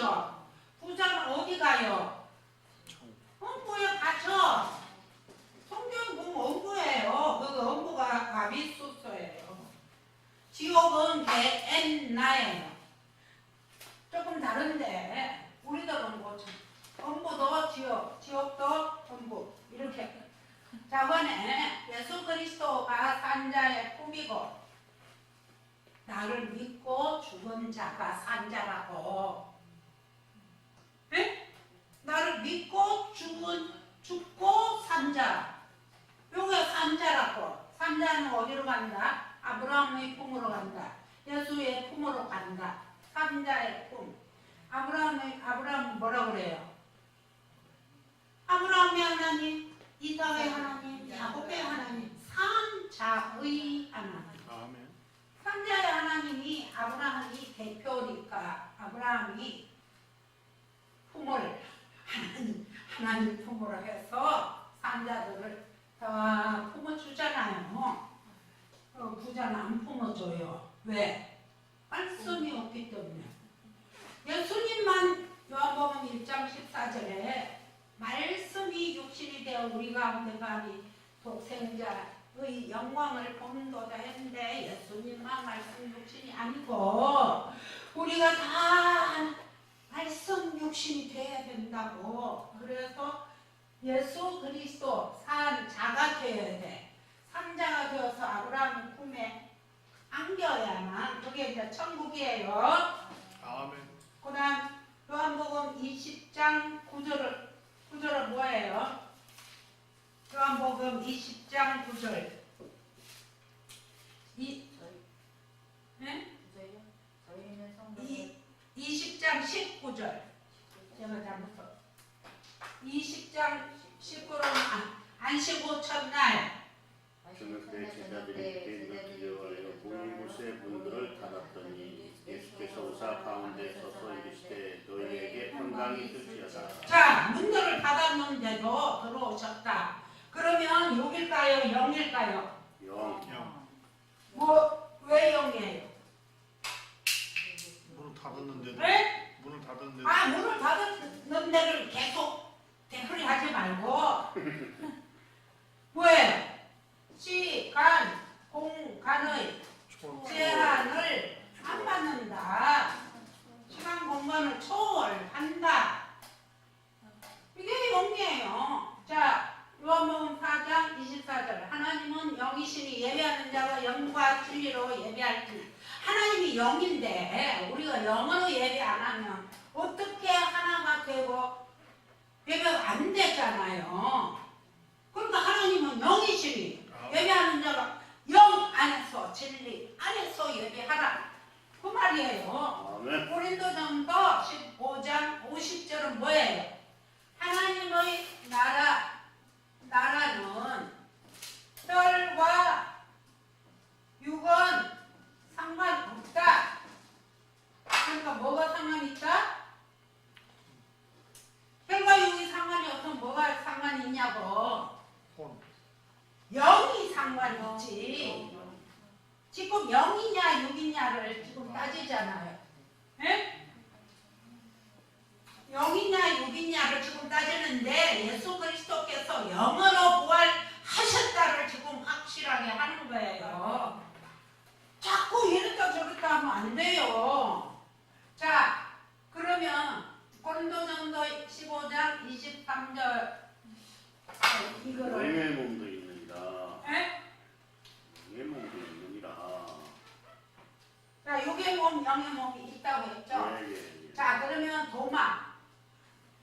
부장이죠. 부장 어디 가요? 엄부에 갇혀. 성경 보면 엄부예요. 그 엄부가 가비수소예요. 지옥은 개엔나예요. 조금 다른데 우리들은 뭐 엄부도 지옥, 지옥도 엄부 이렇게. 자번에 예수 그리스도가 산자의 품이고 나를 믿고 죽은 자가 산자라고. 에? 나를 믿고 죽은 죽고 산자. 요게 산자라고. 산자는 어디로 간다? 아브라함의 품으로 간다. 예수의 품으로 간다. 산자의 품. 아브라함의 아브라함 뭐라 그래요? 아브라함의 하나님, 이삭의 하나님, 야곱의 하나님, 산자의 하나님. 아멘. 삼자의 하나님이 아브라함이 대표니까 아브라함이 품을 하나님, 하나님 품으로 해서 산자들을 다 품어주잖아요. 어, 부자는 안 품어줘요. 왜? 말씀이 없기 때문에. 예수님만 요한복음 1장 14절에 말씀이 육신이 되어 우리 가운데 가니 독생자의 영광을 본도다 했는데 예수님만 말씀 육신이 아니고 우리가 다 말씀 돼야 된다고 그래서 예수 그리스도 산 자가 되어야 돼 산자가 되어서 아브라함 품에 안겨야만 그게 이제 천국이에요 아멘. 그 다음 요한복음 20장 9절을 9절은 뭐예요? 요한복음 20장 9절 이, 네? 저희요? 저희는 성경 이 20장 19절 제가 잘못했어. 20장 19절은 안식오 첫날. 저는 그의 제자들이 그에게 들려와여 무리무세 분들을 닫았더니 예수께서 오사 가운데 서서 이르시되 너희에게 평강이 있을지어다. 자 문들을 닫았는데도 들어오셨다. 그러면 6일까요? 0일까요 영 영. 뭐왜 0이에요 문을 닫았는데도 네? 문을 닫았는데도 아 문을 닫은 데를 계속 되풀이 하지 말고 왜 시간 공간의 초 제한을 안 받는다 시간 공간을 초월한다 이게 영이에요 자 요한복음 4장 24절 하나님은 영이시니 예배하는 자가 영과 진리로 예배할지 하나님이 영인데 우리가 영으로 예배 안 하면 어떻게 하나가 되고 예배가 안 되잖아요. 그러니까 하나님은 영이시니 예배하는 자가 영 안에서 진리 안에서 예배하라 그 말이에요. 아멘 고린도전서 15장 50절은 뭐예요? 하나님의 나라 나라는 혈과 육은 상관없다. 그러니까 뭐가 상관이 있다? 혈과 육이 상관이 없으면 뭐가 상관이 있냐고. 혼. 영이 상관이 있지. 지금 영이냐 육이냐를 지금 따지잖아요. 예? 영이냐 육이냐를 지금 따지는데 예수 그리스도께서 영으로 부활하셨다를 지금 확실하게 하는 거예요. 자꾸 이랬다 저랬다 하면 안 돼요. 자, 그러면 고린도전서 15장 23절 이거를 영의 몸도 있느니라 예? 영의 몸도 자, 요게 몸, 영의 몸이 있다고 했죠. 예예 자, 그러면 도마.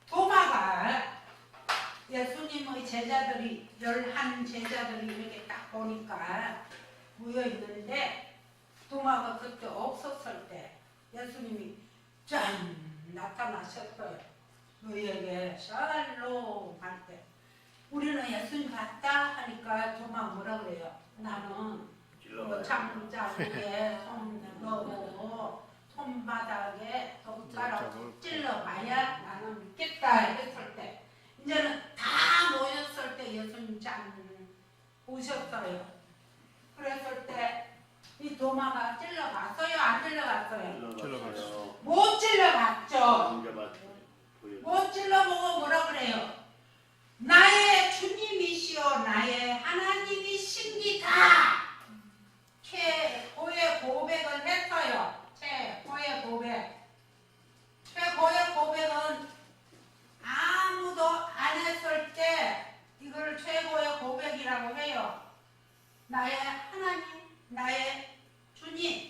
도마가 예수님의 제자들이, 열한 제자들이 이렇게 딱 보니까 모여 있는데, 도마가 그때 없었을 때, 예수님이 짠! 나타나셨어요. 너희에게 샬롬 할 때. 우리는 예수님 봤다 하니까 도마 뭐라 그래요? 나는 뭐 찔러봐요 장자국에 손 넣고 손바닥에 손가락 찔러봐야 나는 믿겠다 했을 때 이제는 다 모였을 때 예수님 짠 오셨어요. 그랬을 때 이 도마가 찔러봤어요? 안? 찔러봤어요 못 찔러 찔러봤죠. 남겨봤 보여. 못 찔러보고 뭐라 그래요? 나의 주님이시여 나의 하나님이십니다. 최고의 고백을 했어요. 최고의 고백. 최고의 고백은 아무도 안 했을 때 이걸 최고의 고백이라고 해요. 나의 하나님, 나의 주님.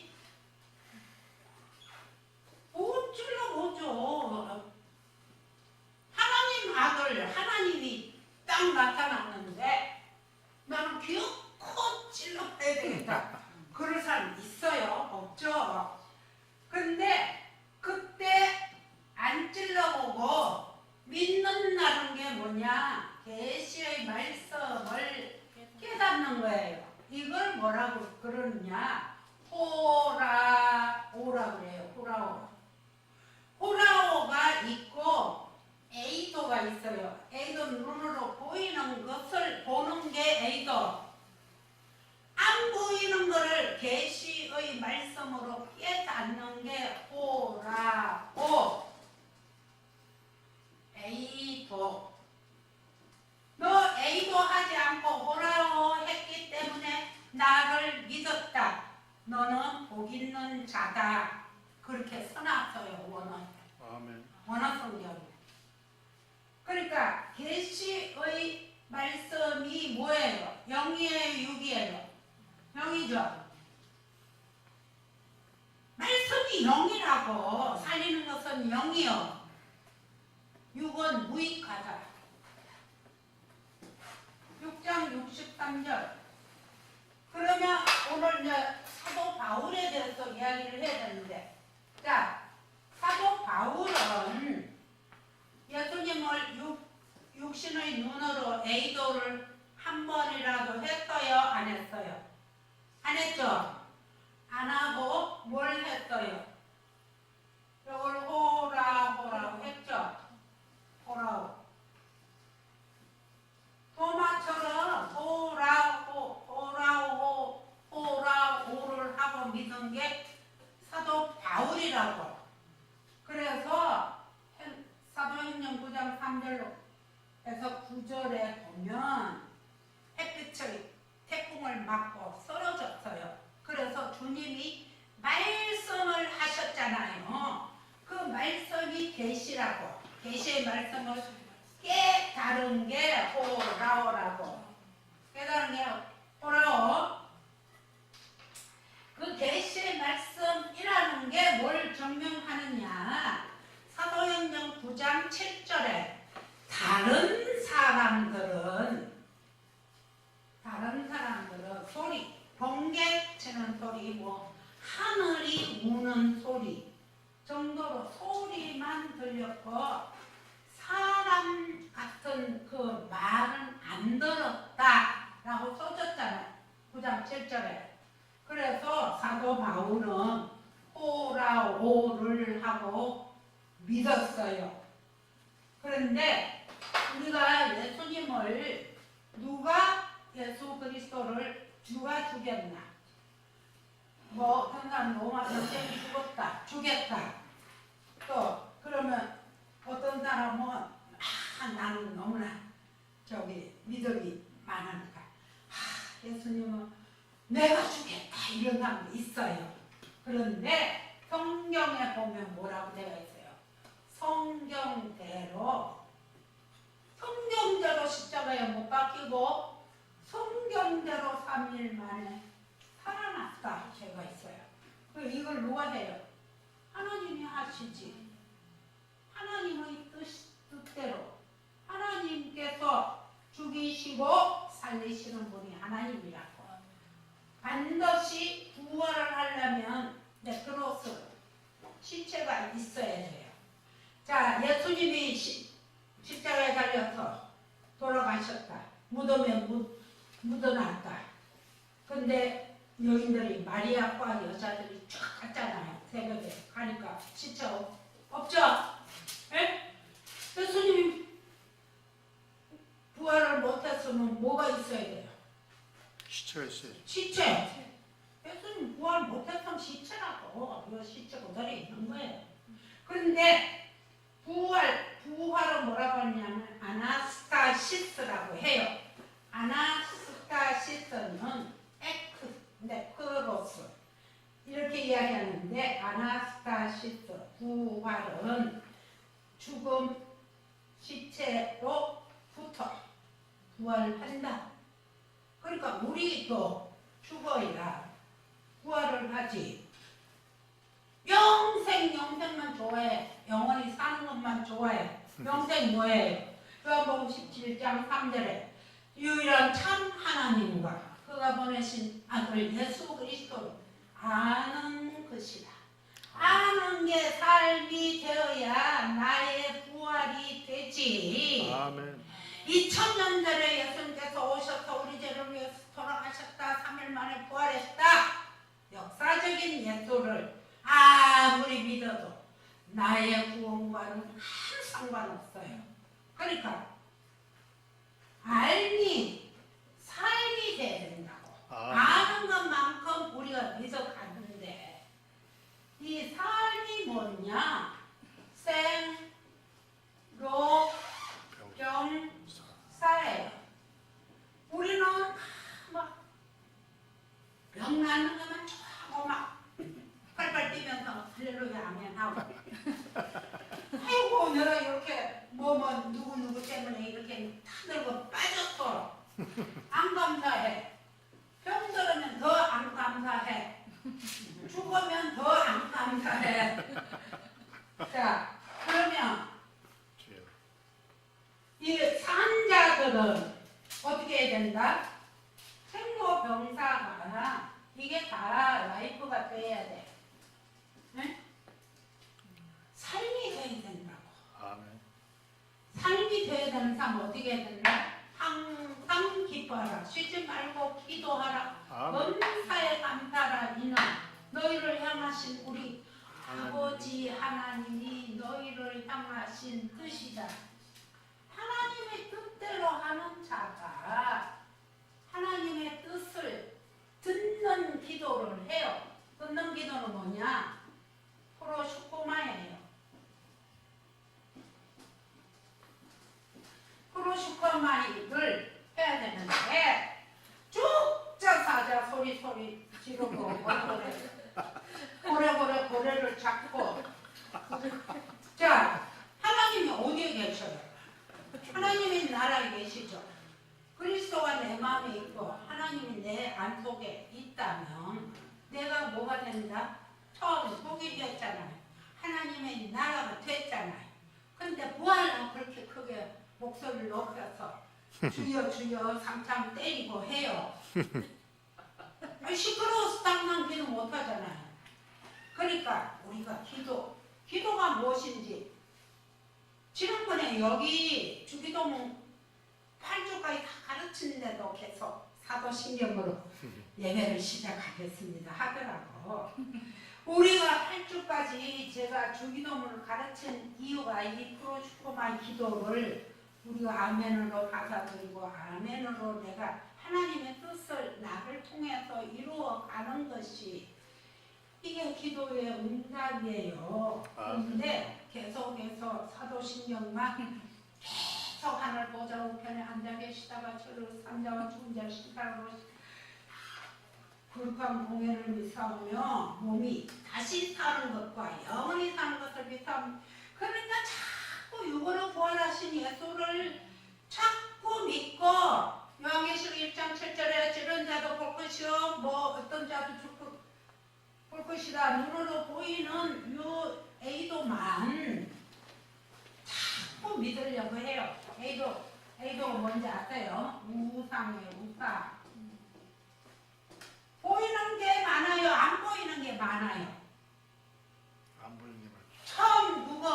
말씀을 깨달은 게 호라오라고. 깨달은 게 호라오. 그 계시의 말씀이라는 게 뭘 증명하느냐? 사도행전 9장 7절에 다른 사람들은 다른 사람들은 소리, 번개 치는 소리, 뭐 하늘이 우는 소리 정도로 소리만 들렸고 사람 같은 그 말은 안 들었다 라고 써졌잖아요. 9장 7절에. 그래서 사도 바울은 호라오를 하고 믿었어요. 그런데 우리가 예수님을 누가 예수 그리스도를 누가 죽였나? 뭐 어떤 로마 전쟁이 죽었다, 죽였다. 또 그러면 어떤 사람은 아 나는 너무나 저기 믿음이 많으니까 아 예수님은 내가 죽였다 이런 사람도 있어요. 그런데 성경에 보면 뭐라고 되어 있어요? 성경대로 성경대로 십자가에 못 박히고 성경대로 3일 만에 살아났다 제가 있어요. 그 이걸 누가 해요? 하나님이 하시지. 하나님의 뜻, 뜻대로 하나님께서 죽이시고 살리시는 분이 하나님이라고. 반드시 부활을 하려면 네크로스 시체가 있어야 돼요. 자, 예수님이 시, 십자가에 달려서 돌아가셨다. 무덤에 묻, 묻어놨다. 근데 여인들이 마리아과 여자들이 쫙 갔잖아요. 새벽에 가니까 시체 없, 없죠? 예? 예수님이 부활을 못했으면 뭐가 있어야 돼요? 시체가 있어야지. 시체. 예수님 부활 못했으면 시체라고. 이거 시체 그대로 있는 거예요. 그런데 부활, 부활은 뭐라고 하냐면 아나스타시스라고 해요. 아나스타시스는 에크, 네, 크로스 이렇게 이야기하는데 아나스타시스 부활은 죽음 시체로부터 부활한다. 그러니까 우리도 죽어야 부활을 하지. 영생 영생만 좋아해. 영원히 사는 것만 좋아해. 영생 뭐예요? 요한복음 17장 3절에 유일한 참 하나님과 그가 보내신 아들 예수 그리스도를 아는 것이다. 아는 게 삶이 되어야 나의 부활이 되지. 아멘. 2000년 전에 예수님께서 오셔서 우리 죄를 위해서 돌아가셨다. 3일 만에 부활했다. 역사적인 예수를 아무리 믿어도 나의 구원과는 아무 상관없어요. 그러니까 알미 삶이 돼야 된다고. 아멘. 아는 것만큼 우리가 믿어 가는데 이 삶이 뭐냐? 생, 로, 병, 사예요. 우리는 막 병나는 것만 좋아하고 막 팔팔 뛰면서 할렐루야 아멘 하고 아이고 내가 이렇게 뭐뭐 누구 누구 때문에 이렇게 타들고 빠졌어 안 감사해 병 들으면 더 안 감사해 죽으면 더 안 감사해 자 그러면 주여. 이 산자들은 어떻게 해야 된다? 생로병사가 이게 다 라이프가 돼야 돼. 응? 삶이 돼야 된다고. 아멘. 삶이 돼야 되는 사람 어떻게 해야 된다? 항상 기뻐하라. 쉬지 말고 기도하라. 아멘. 범사에 감사라. 이는 너희를 향하신 우리 아버지 하나님이 너희를 향하신 뜻이다. 하나님의 뜻대로 하는 자가 하나님의 뜻을 듣는 기도를 해요. 듣는 기도는 뭐냐? 프로슈코마예요. 프로슈코마이를 해야 되는데 쭉자 사자 소리 소리 지르고 얼굴에 고래 고래 고래를 잡고 자 하나님이 어디에 계셔요? 하나님이 나라에 계시죠. 그리스도가 내 마음에 있고 하나님이 내 안 속에 있다면 내가 뭐가 된다? 처음 복이 되었잖아요. 하나님의 나라가 됐잖아요. 근데 부활은 그렇게 크게 목소리를 높여서 주여 주여 삼참 때리고 해요. 시끄러워서 땅만 기도 못하잖아요. 그러니까 우리가 기도, 기도가 무엇인지 지난번에 여기 주기도문 8주까지 다 가르치는데도 계속 사도신경으로 예배를 시작하겠습니다 하더라고. 우리가 8주까지 제가 주기도문을 가르친 이유가 이 프로슈코마의 기도를 우리가 아멘으로 받아들이고 아멘으로 내가 하나님의 뜻을 나를 통해서 이루어가는 것이 이게 기도의 응답이에요. 그런데 계속해서 사도신경만 계속 하늘 보좌 우편에 앉아 계시다가 저를 산자와 죽은 자 신사로 불판 공연을 미사오며 몸이 다시 사는 것과 영원히 사는 것을 미사오며 그러니까 자꾸 육으로 부활하신 예수를 자꾸 믿고 요한계시록 1장 7절에 저런 자도 볼 것이요 뭐 어떤 자도 죽고 볼 것이다 눈으로 보이는 요 에이도만 자꾸 믿으려고 해요 에이도 에이도가 뭔지 아세요? 우상이에요 우상 보이는 게 많아요 안 보이는 게 많아요 안 보이는 게 맞죠. 천국은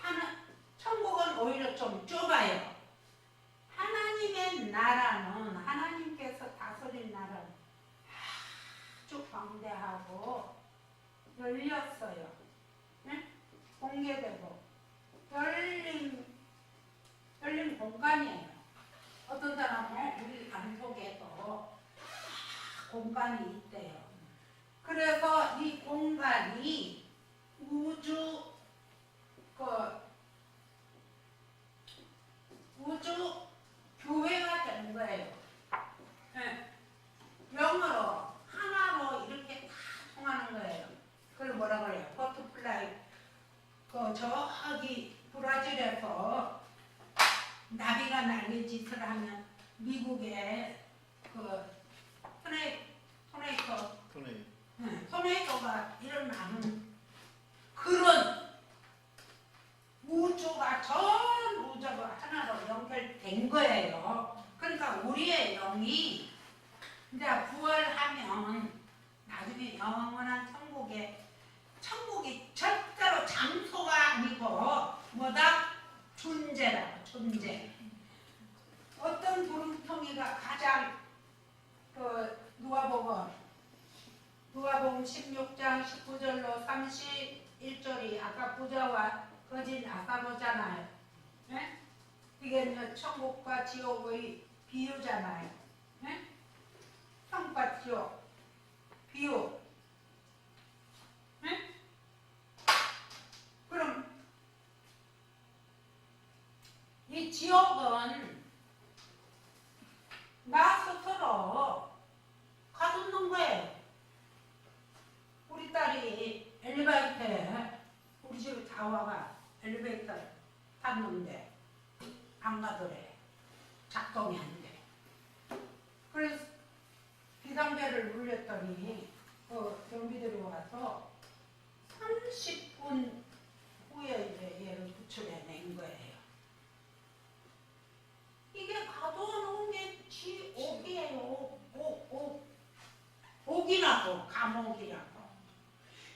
하나 천국은 오히려 좀 좁아요. 하나님의 나라는 하나님께서 다스린 나라는 아주 광대하고 열렸어요. 네? 공개되고 열린 열린 공간이에요. 어떤 사람은 우리 안 속에도 공간이 있대요. 그래서 이 공간이 우주 그 우주 교회가 되는 거예요. 네. 영어로 또 저기 브라질에서 나비가 날개짓을 하면 미국의 그 토네 토네이토 손에 네, 토네이토가 일어나는 그런 우주가 전 우주가 하나로 연결된 거예요. 그러니까 우리의 영이 이제 부활하면 나중에 영원한 천국에 천국이 절대로 장소 가 아니고 뭐다 존재라고 존재. 어떤 구름통이가 가장 그 누가복음 누가복음 16장 19절로 31절이 아까 부자와 거진 아까보잖아요. 예? 이게 천국과 지옥의 비유잖아요. 예? 천국과 지옥 비유. 예? 그럼 이 지옥은 나 스스로 가두는 거예요. 우리 딸이 엘리베이터에 우리 집 다와가 엘리베이터 탔는데 안 가더래. 작동이 안 돼. 그래서 비상벨을 눌렸더니 그 경비들이 와서 30분 후에 이제 얘를 구출해낸 거예요. 이게 가둬놓은 게 지옥이에요. 옥, 옥. 옥이라고, 감옥이라고.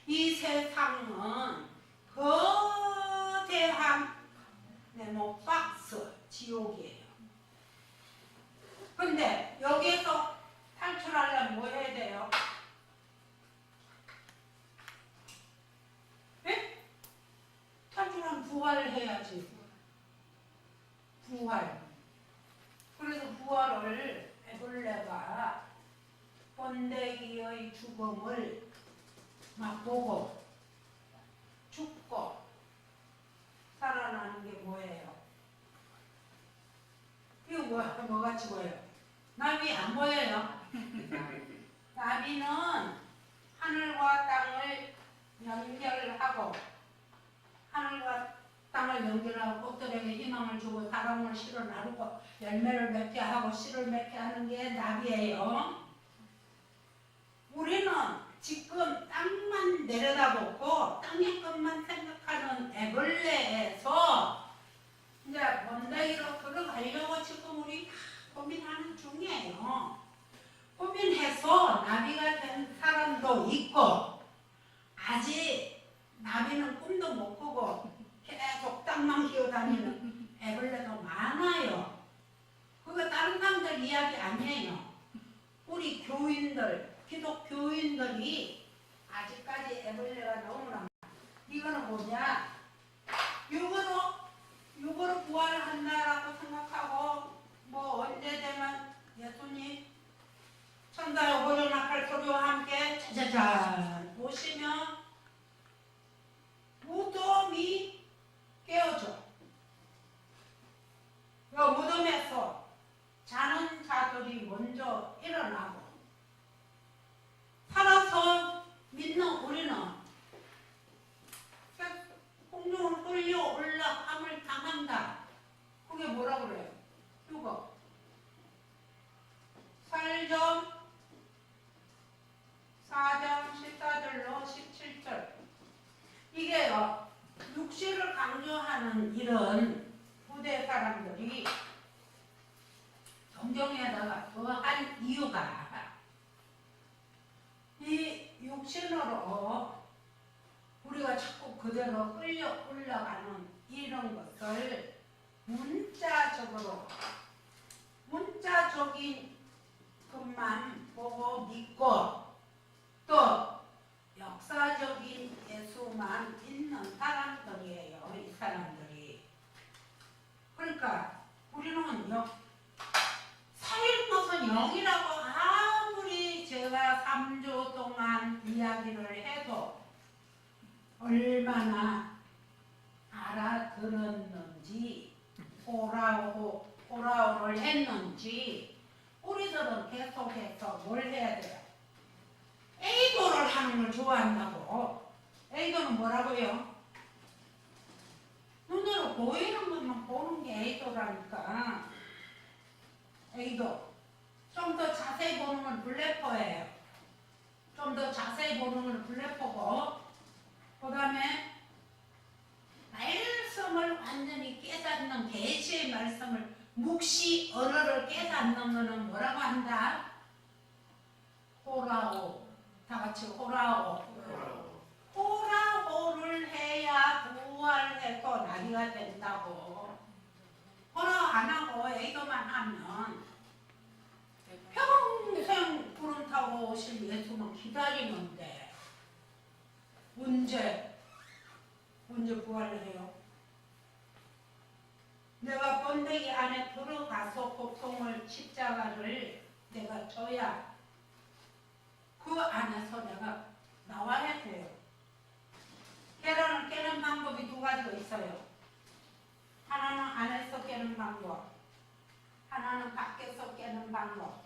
이 세상은 거대한 네모 박스, 지옥이에요. 근데 여기에서 탈출하려면 뭐 해야 돼요? 예? 탈출하면 부활을 해야지. 부활. 그래서 부활을 에볼레가 번데기의 죽음을 막 보고 죽고 살아나는 게 뭐예요? 이거 뭐, 뭐같이 보여요? 나비 안 보여요? 나비는 하늘과 땅을 연결하고 하늘과 땅을 연결하고 꽃들에게 희망을 사랑을 실어 나르고 열매를 맺게 하고 씨를 맺게 하는 게 나비예요. 우리는 지금 땅만 내려다보고 땅의 것만 생각하는 애벌레에서 이제 번데기로 들어가려고 지금 우리 다 고민하는 중이에요. 고민해서 나비가 된 사람도 있고 아직 나비는 꿈도 못 꾸고 계속 땅만 기어다니는 애벌레도 많아요. 그거 다른 사람들 이야기 아니에요. 우리 교인들, 기독 교인들이 아직까지 애벌레가 너무나. 이거는 뭐냐? 육으로 육으로 부활한다라고 생각하고 뭐 언제 되면 예수님 천사의 오고전 앞을 소리와 함께 짜자잔 오시면이 깨어져. 그 무덤에서 자는 자들이 먼저 일어나고 살아서 믿는 우리는 공중을 끌려 올라함을 당한다. 그게 뭐라 그래요? 이거 살점 4장 14절로 17절 이게요 육시를 강조하는 이런 부대 사람들이 성경에다가 더한 이유가 이 육신으로 우리가 자꾸 그대로 끌려 올라가는 이런 것을 문자적으로 문자적인 것만 보고 믿고 또 역사적인 예수만 있는 사람들이에요. 이 사람들이. 그러니까 우리는 역, 살인 것은 영이라고 아무리 제가 3주 동안 이야기를 해도 얼마나 알아들었는지 오라오 오라오를 했는지 우리들은 계속해서 뭘 해야 돼요? 에이도를 하는 걸 좋아한다고. 에이도는 뭐라고요? 보이는 것만 보는 게 애도라니까. 애도. 좀 더 자세히 보는 건 블래퍼예요. 좀 더 자세히 보는 건 블래퍼고, 그 다음에 말씀을 완전히 깨닫는 계시의 말씀을 묵시 언어를 깨닫는 거는 뭐라고 한다? 호라오. 다 같이 호라오. 호라호를 해야 부활해서 나리가 된다고. 호라 안 하고 애도만 하면 평생 구름 타고 오실 예수는 기다리는데 언제 언제 부활을 해요? 내가 번데기 안에 들어가서 고통을 십자가를 내가 져야 그 안에서 내가 나와야 돼요. 계란을 깨는 방법이 두 가지가 있어요. 하나는 안에서 깨는 방법, 하나는 밖에서 깨는 방법.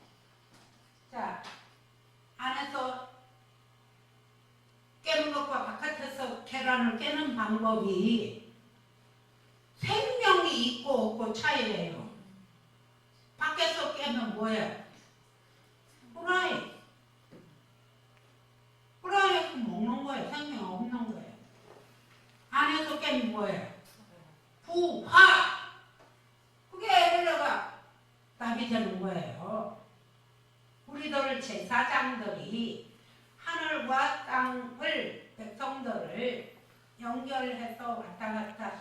자, 안에서 깨는 것과 바깥에서 계란을 깨는 방법이 생명이 있고 없고 차이예요. 밖에서 깨면 뭐예요? 후라이. 후라이에서 먹는 거예요. 생명 없는 거예요. 안에서 깨면 뭐예요? 부화. 그게 에벨레가 답이 되는 거예요. 우리들 제사장들이 하늘과 땅을 백성들을 연결해서 왔다 갔다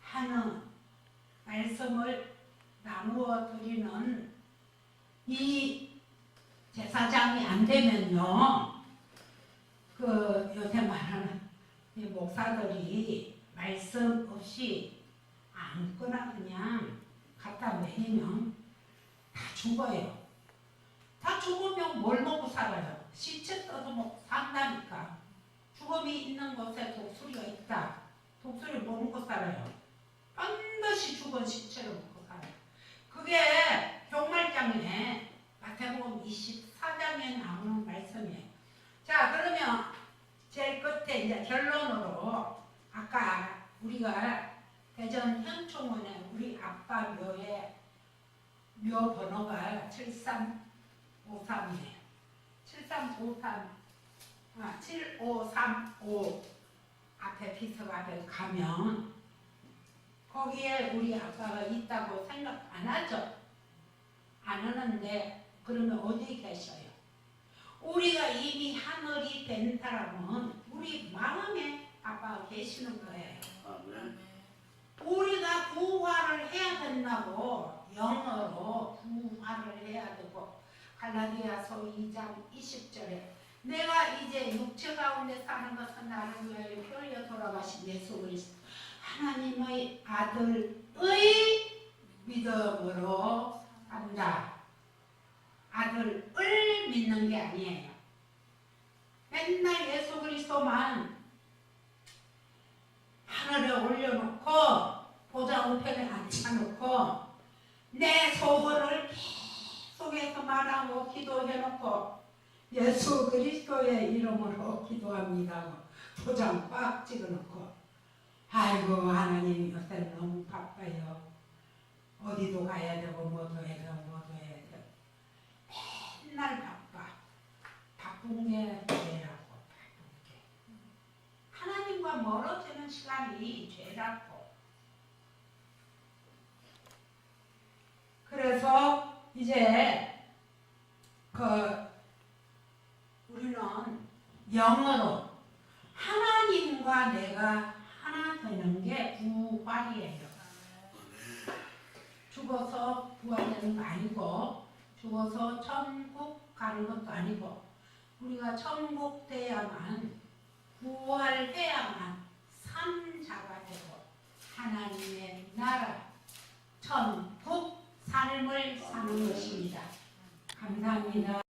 하는 말씀을 나누어 드리는 이 제사장이 안 되면요, 그 요새 말하는 이 목사들이 말씀 없이 아무거나 그냥 갖다 내리면 다 죽어요. 다 죽으면 뭘 먹고 살아요? 시체 떠서 먹고 산다니까. 죽음이 있는 곳에 독수리가 있다. 독수리 뭐 먹고 살아요? 반드시 죽은 시체를 먹고 살아요. 그게 종말장에 마태복음 24장에 나오는 말씀이에요. 자 그러면 제일 끝에 이제 결론으로 아까 우리가 대전 현충원에 우리 아빠 묘에 묘 번호가 7353이에요. 7353, 아, 7535 앞에 비석 앞에 가면 거기에 우리 아빠가 있다고 생각 안 하죠? 안 하는데 그러면 어디 계셔요? 우리가 이미 하늘이 된 사람은 우리 마음에 아빠가 계시는 거예요. 아멘. 우리가 부활을 해야 된다고 영어로 부활을 해야 되고 갈라디아서 2장 20절에 내가 이제 육체 가운데 사는 것은 나를 위하여 뼈려 돌아가신 예수 그리스도 하나님의 아들의 믿음으로 한다. 아들을 믿는 게 아니에요. 맨날 예수 그리스도만 하늘에 올려놓고 보좌 우편에 앉혀놓고 내 소원을 계속 해서 말하고 기도해놓고 예수 그리스도의 이름으로 기도합니다. 도장 꽉 찍어놓고 아이고 하나님 요새 너무 바빠요. 어디도 가야 되고 뭐도 해야 되고 뭐도 해야 되고 맨날 바빠. 바쁜 게 죄라고 바쁜 게. 하나님과 멀어지는 시간이 죄라고. 그래서 이제 그 우리는 영어로 하나님과 내가 하나 되는 게 부활이에요. 죽어서 부활되는 거 아니고 죽어서 천국 가는 것도 아니고 우리가 천국 돼야만 부활해야만 산자가 되고 하나님의 나라 천국 삶을 사는 것입니다. 감사합니다.